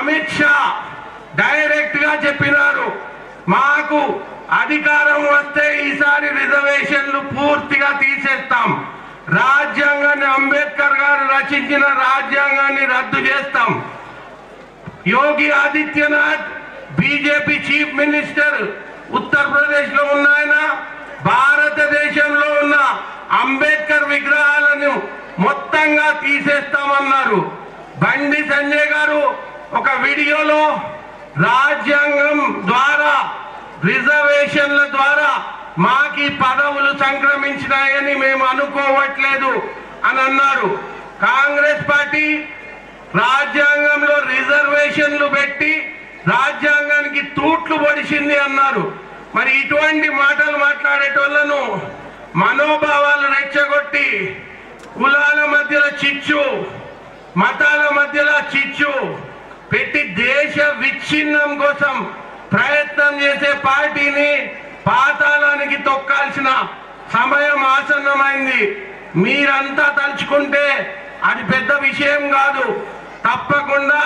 అమిత్ షా డైరెక్ట్గా చెప్పినారు. మాకు అధికారం వస్తే ఈసారి రిజర్వేషన్లు పూర్తిగా తీసేస్తాం. రాజ్యాంగాన్ని అంబేద్కర్ గారు రచించిన రాజ్యాంగాన్ని రద్దు చేస్తాం. Yogi Adityanath BJP chief minister ఉత్తరప్రదేశ్లో ఉన్న ఆయన భారతదేశంలో ఉన్న అంబేద్కర్ విగ్రహాలను మొత్తంగా తీసేస్తామన్నారు. బండి సంజయ్ గారు ఒక రాజ్యాంగం ద్వారా రిజర్వేషన్ల ద్వారా మాకి పదవులు సంక్రమించినాయని మేము అనుకోవట్లేదు అని అన్నారు. కాంగ్రెస్ పార్టీ రాజ్యాంగంలో రిజర్వేషన్లు పెట్టి రాజ్యాంగానికి తూట్లు పొడిచింది అన్నారు. మరి ఇటువంటి మాటలు మాట్లాడేటోళ్ళను మనోభావాలు రెచ్చగొట్టి కులాల మధ్యలో చిచ్చు మతాల మధ్యలో చిచ్చు పెట్టి దేశ విచ్ఛిన్నం కోసం ప్రయత్నం చేసే పార్టీని పాతాళానికి తొక్కాల్సిన సమయం ఆసన్నమైంది. మీరంతా తలుచుకుంటే అది పెద్ద విషయం కాదు. తప్పకుండా